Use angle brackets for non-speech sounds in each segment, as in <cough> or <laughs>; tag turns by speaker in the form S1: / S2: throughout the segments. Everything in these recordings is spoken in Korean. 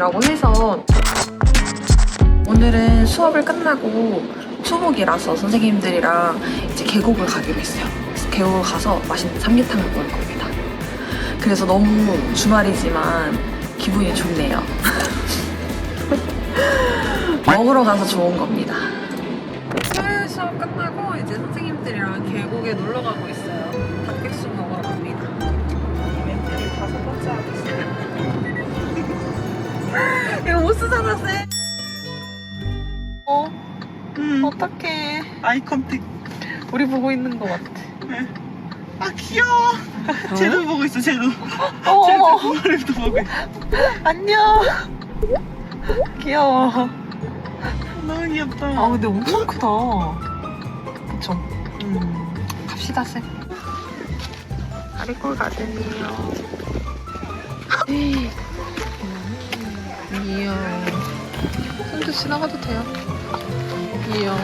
S1: 중이라고 해서 오늘은 수업을 끝나고 초복이라서 선생님들이랑 이제 계곡을 가기로 했어요. 계곡을 가서 맛있는 삼계탕을 먹을 겁니다. 그래서 너무 주말이지만 기분이 좋네요. <laughs> 먹으러 가서 좋은 겁니다. 수요일 수업 끝나고 이제 선생님들이랑 계곡에 놀러 가고 있어요. 닭백숙 먹으러 갑니다. <laughs> 이거 못 쓰잖아, 쌤. 어,
S2: 음,
S1: 어떡해.
S2: 아이 컨택.
S1: 우리 보고 있는 것 같아.
S2: 아 귀여워. 쟤도 보고 있어. 쟤도.
S1: 어,
S2: 쟤도
S1: 어머,
S2: 부모님도 보고 있어.
S1: 안녕. 귀여워.
S2: 너무 귀엽다.
S1: 아, 근데 엄청 크다. 그쵸? 음, 갑시다, 쌤. 아리골 가든이요. 이야. 손도 지나가도 돼요. 이야.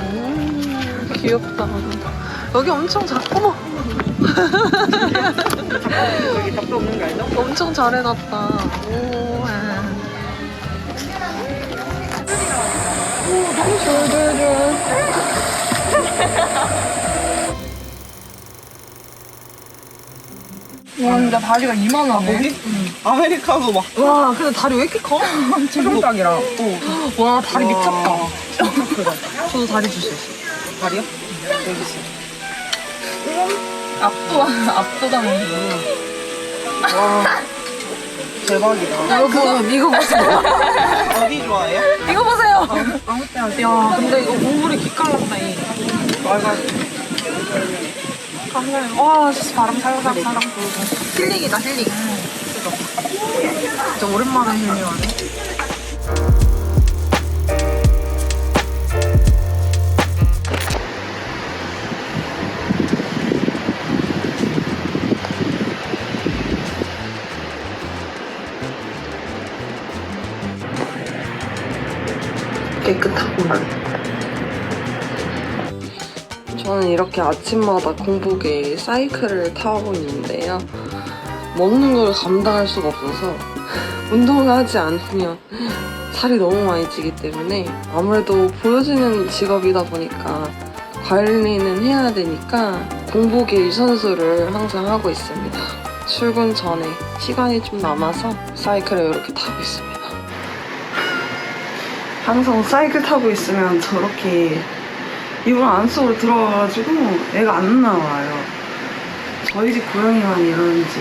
S1: 귀엽다. 여기 엄청 작고
S2: 여기 답도 없는 거 알죠?
S1: 엄청 잘 해놨다. 우와. 와, 근데 다리가 이만하네.
S2: 아메리카노 막.
S1: 와, 근데 다리 왜 이렇게 커? <laughs>
S2: 체중닭이랑. 또.
S1: 와, 다리
S2: 와.
S1: 미쳤다. 저도 다리 주세요.
S2: 다리요? 여기 있어.
S1: 압도, 압도당해서.
S2: 와. 대박이다.
S1: 여러분, 이거 보세요.
S2: 어디 좋아해요?
S1: 이거 보세요.
S2: 아무 때 하세요.
S1: 야, 근데 이거 국물이 기깔났다, 이.
S2: 말가.
S1: 감사해요. 와, 진짜 바람 살살 살랑 불고. 힐링이다, 힐링. 진짜 오랜만에 힐링하네. 깨끗하구만. 저는 이렇게 아침마다 공복에 사이클을 타고 있는데요. 먹는 걸 감당할 수가 없어서 운동을 하지 않으면 살이 너무 많이 찌기 때문에 아무래도 보여지는 직업이다 보니까 관리는 해야 되니까 공복에 유산소를 항상 하고 있습니다. 출근 전에 시간이 좀 남아서 사이클을 이렇게 타고 있습니다. 항상 사이클 타고 있으면 저렇게 이불 안속으로 들어가가지고 애가 안 나와요. 저희 집 고양이만 이러는지.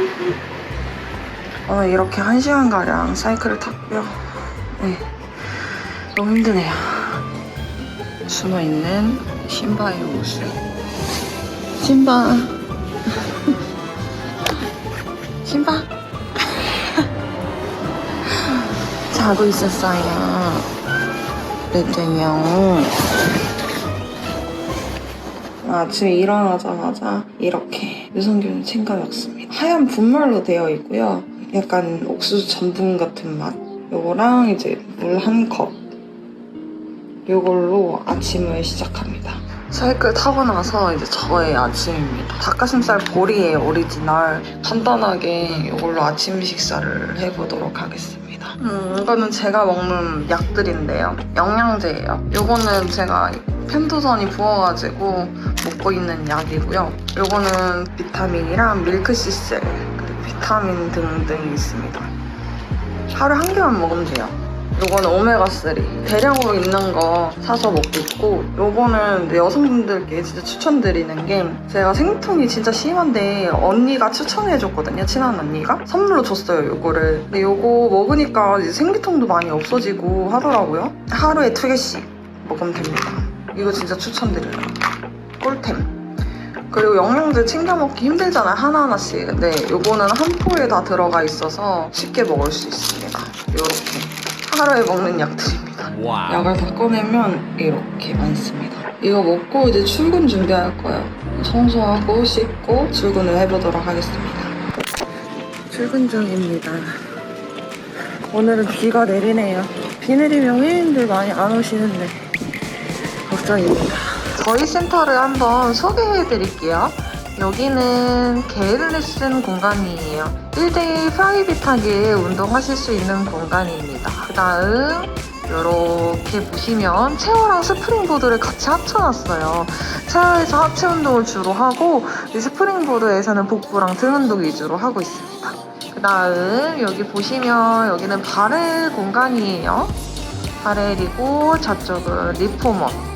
S1: <laughs> 오늘 이렇게 한 시간가량 사이클을 탔고요. 네. 너무 힘드네요. 숨어있는 신바의 모습. 신바. 신바. 자고 있었어요. 그랬더니요. 아침에 일어나자마자 이렇게 유산균 챙겨 먹습니다. 하얀 분말로 되어 있고요. 약간 옥수수 전분 같은 맛. 요거랑 이제 물 한 컵. 요걸로 아침을 시작합니다. 사이클 타고 나서 이제 저의 아침입니다. 닭가슴살 보리의 오리지널 간단하게 이걸로 아침 식사를 해보도록 하겠습니다. 음, 이거는 제가 먹는 약들인데요. 영양제예요. 이거는 제가 편도선이 부어가지고 먹고 있는 약이고요. 이거는 비타민이랑 밀크시슬, 비타민 등등 있습니다. 하루 한 개만 먹으면 돼요. 요거는 오메가3 대량으로 있는 거 사서 먹고 있고 요거는 여성분들께 진짜 추천드리는 게 제가 생통이 진짜 심한데 언니가 추천해줬거든요 친한 언니가. 선물로 줬어요 요거를. 근데 요거 먹으니까 생리통도 많이 없어지고 하더라고요. 하루에 두 개씩 먹으면 됩니다. 이거 진짜 추천드려요. 꿀템. 그리고 영양제 챙겨 먹기 힘들잖아요 하나하나씩. 근데 요거는 한 포에 다 들어가 있어서 쉽게 먹을 수 있습니다. 요렇게 하루에 먹는 약들입니다.
S3: 와우.
S1: 약을 다 꺼내면 이렇게 많습니다. 이거 먹고 이제 출근 준비할 거예요. 청소하고 씻고 출근을 해보도록 하겠습니다. 출근 중입니다. 오늘은 비가 내리네요. 비 내리면 회원들 많이 안 오시는데 걱정입니다. 저희 센터를 한번 소개해 드릴게요. 여기는 개인 레슨 공간이에요. 1대1 프라이빗하게 운동하실 수 있는 공간입니다. 그 다음 이렇게 보시면 체어랑 스프링보드를 같이 합쳐놨어요. 체어에서 하체 운동을 주로 하고 이 스프링보드에서는 복부랑 등 운동 위주로 하고 있습니다. 그 다음 여기 보시면 여기는 바렐 공간이에요. 바렐이고 저쪽은 리포머.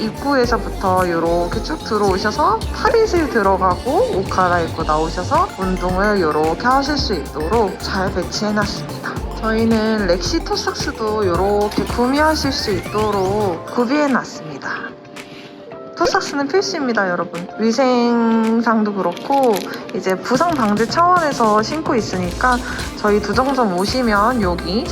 S1: 입구에서부터 이렇게 쭉 들어오셔서 탈의실 들어가고 옷 갈아입고 나오셔서 운동을 이렇게 하실 수 있도록 잘 배치해놨습니다. 저희는 렉시 토삭스도 이렇게 구매하실 수 있도록 구비해놨습니다. 토삭스는 필수입니다, 여러분. 위생상도 그렇고 이제 부상 방지 차원에서 신고 있으니까 저희 두정점 오시면 여기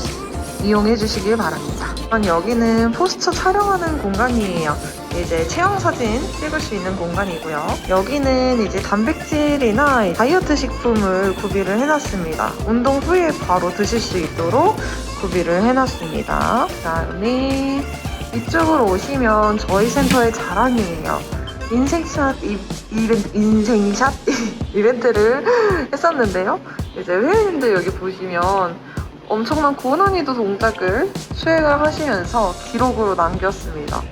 S1: 이용해 주시길 바랍니다. 여기는 포스터 촬영하는 공간이에요. 이제 체형 사진 찍을 수 있는 공간이고요. 여기는 이제 단백질이나 다이어트 식품을 구비를 해놨습니다. 운동 후에 바로 드실 수 있도록 구비를 해놨습니다. 그다음에 이쪽으로 오시면 저희 센터의 자랑이에요. 인생샷 이, 이벤트, 인생샷 <laughs> 이벤트를 했었는데요. 이제 회원님들 여기 보시면 엄청난 고난이도 동작을 수행을 하시면서 기록으로 남겼습니다.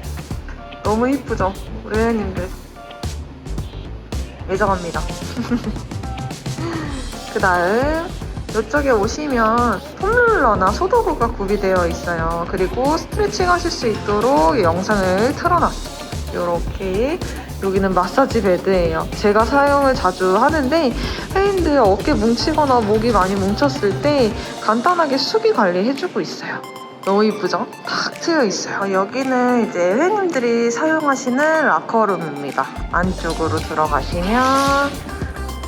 S1: 너무 이쁘죠? 우리 회원님들. 애정합니다. <laughs> 그 다음, 이쪽에 오시면 폼롤러나 소도구가 구비되어 있어요. 그리고 스트레칭 하실 수 있도록 영상을 틀어놨습니다. 이렇게 여기는 마사지 베드예요. 제가 사용을 자주 하는데 회원들 어깨 뭉치거나 목이 많이 뭉쳤을 때 간단하게 수비 관리 해주고 있어요. 너무 이쁘죠? 탁 트여 있어요. 여기는 이제 회원님들이 사용하시는 라커룸입니다. 안쪽으로 들어가시면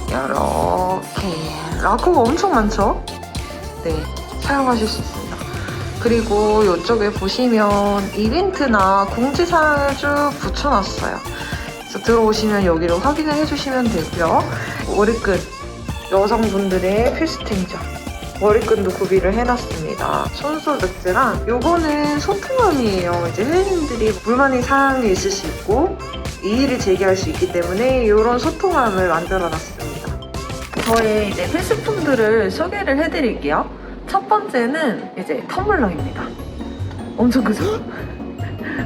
S1: 이렇게 라커가 엄청 많죠? 네, 사용하실 수 있습니다. 그리고 이쪽에 보시면 이벤트나 공지사항을 쭉 붙여놨어요. 들어오시면 여기를 확인을 해주시면 되고요. 머리끈 여성분들의 필수템이죠. 머리끈도 구비를 해놨습니다. 손소독제랑 요거는 소통함이에요. 이제 회원님들이 불만이 사항이 있을 수 있고 이의를 제기할 수 있기 때문에 이런 소통함을 만들어놨습니다. 저의 이제 필수품들을 소개를 해드릴게요. 첫 번째는 이제 텀블러입니다. 엄청 크죠?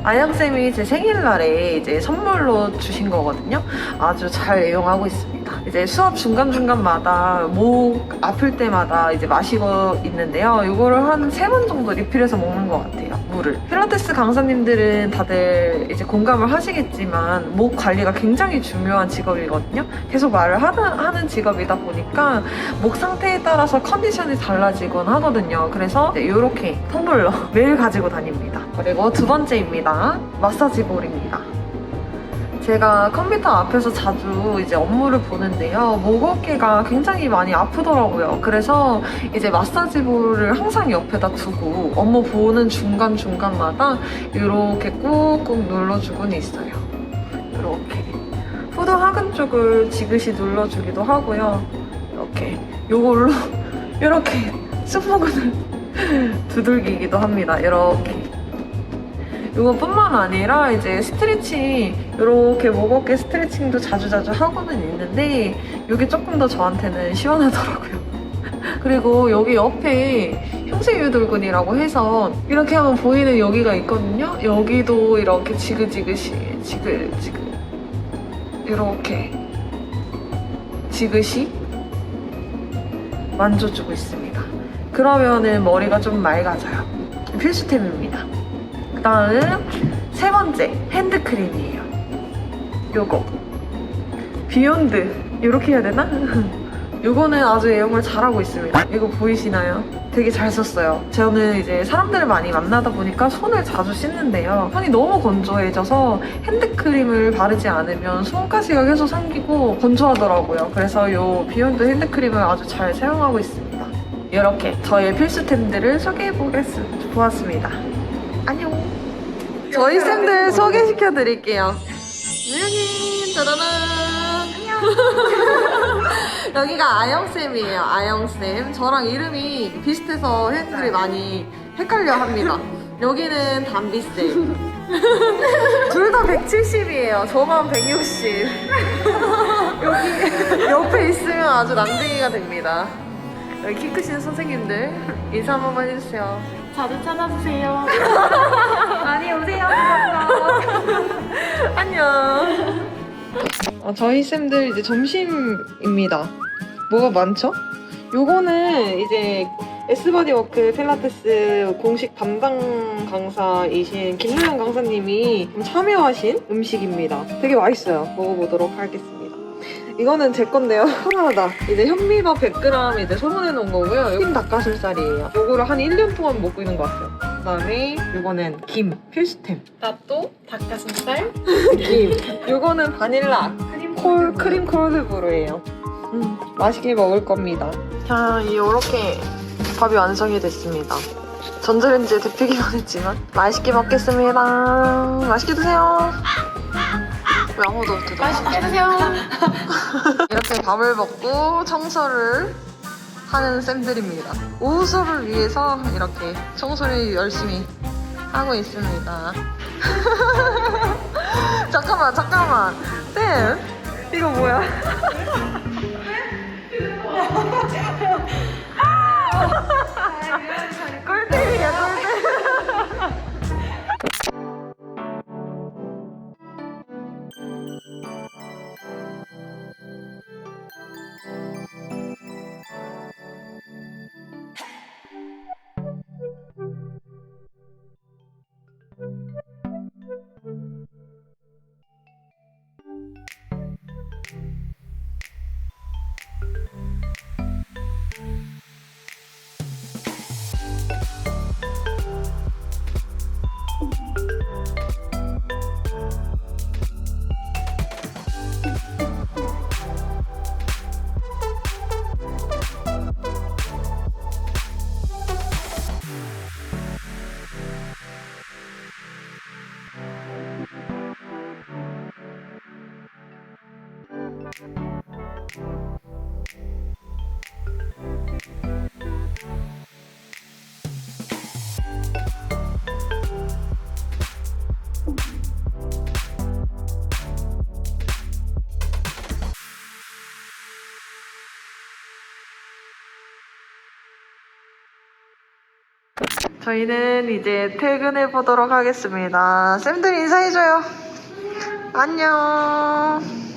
S1: 아영쌤이 제 생일날에 이제 선물로 주신 거거든요. 아주 잘 애용하고 있습니다. 이제 수업 중간중간마다 목 아플 때마다 이제 마시고 있는데요. 이거를 한 세 번 정도 리필해서 먹는 것 같아요. 물을. 필라테스 강사님들은 다들 이제 공감을 하시겠지만 목 관리가 굉장히 중요한 직업이거든요. 계속 말을 하는, 하는 직업이다 보니까 목 상태에 따라서 컨디션이 달라지곤 하거든요. 그래서 이렇게 텀블러 <laughs> 매일 가지고 다닙니다. 그리고 두 번째입니다. 마사지 볼입니다. 제가 컴퓨터 앞에서 자주 이제 업무를 보는데요. 목 어깨가 굉장히 많이 아프더라고요. 그래서 이제 마사지 볼을 항상 옆에다 두고 업무 보는 중간중간마다 이렇게 꾹꾹 눌러주곤 있어요. 이렇게. 후드 하근 쪽을 지그시 눌러주기도 하고요. 이렇게. 요걸로 <laughs> 이렇게 <laughs> 승모근을 <laughs> 두들기기도 합니다. 이렇게. 이거뿐만 아니라 이제 스트레칭 이렇게 목 어깨 스트레칭도 자주자주 하고는 있는데 이게 조금 더 저한테는 시원하더라고요. <laughs> 그리고 여기 옆에 흉쇄유돌근이라고 해서 이렇게 하면 보이는 여기가 있거든요. 여기도 이렇게 지그지그시 지글지글 이렇게 지그시 만져주고 있습니다. 그러면은 머리가 좀 맑아져요. 필수템입니다. 그 다음 세 번째 핸드크림이에요. 요거 비욘드 이렇게 해야 되나? <laughs> 요거는 아주 애용을 잘하고 있습니다. 이거 보이시나요? 되게 잘 썼어요. 저는 이제 사람들을 많이 만나다 보니까 손을 자주 씻는데요. 손이 너무 건조해져서 핸드크림을 바르지 않으면 손가시가 계속 생기고 건조하더라고요. 그래서 이 비욘드 핸드크림을 아주 잘 사용하고 있습니다. 이렇게 저의 필수템들을 소개해 보았습니다. 안녕. 저희 쌤들 소개시켜 드릴게요. 안녕님, 짜라란. <laughs> 여기가 아영 쌤이에요, 아영 쌤. 저랑 이름이 비슷해서 팬들이 많이 헷갈려 합니다. 여기는 담비 쌤. <laughs> 둘 다 170이에요. 저만 160. <laughs> 여기 옆에 있으면 아주 난쟁이가 됩니다. 여기 키 크신 선생님들 인사 한 번만 해주세요.
S3: 자주 찾아주세요. <laughs> 많이 오세요. <laughs>
S1: 안녕. 아, 저희 쌤들 이제 점심입니다. 뭐가 많죠? 요거는 이제 S바디워크 필라테스 공식 담당 강사이신 김노영 강사님이 좀 참여하신 음식입니다. 되게 맛있어요. 먹어보도록 하겠습니다. 이거는 제 건데요. <laughs> 편하다. 이제 현미밥 100g 이제 소분해 놓은 거고요. 흰 닭가슴살이에요. 요거를 한 1년 동안 먹고 있는 것 같아요. 그 다음에 요거는 김 필수템.
S3: 나또 닭가슴살, <laughs>
S1: 김. 요거는 바닐라
S3: 크림
S1: 콜 크림 콜드브루예요. 음, 맛있게 먹을 겁니다. 자, 이렇게 밥이 완성이 됐습니다. 전자레인지에 데피기만 했지만 맛있게 먹겠습니다. 맛있게 드세요. 왜 아무도 안
S3: 맛있게 드세요. <laughs>
S1: 이렇게 밥을 먹고 청소를 하는 쌤들입니다. 오후 수업을 위해서 이렇게 청소를 열심히 하고 있습니다. <laughs> 잠깐만, 잠깐만. 쌤, 이거 뭐야? 저희는 이제 퇴근해 보도록 하겠습니다. 쌤들 인사해줘요. 안녕.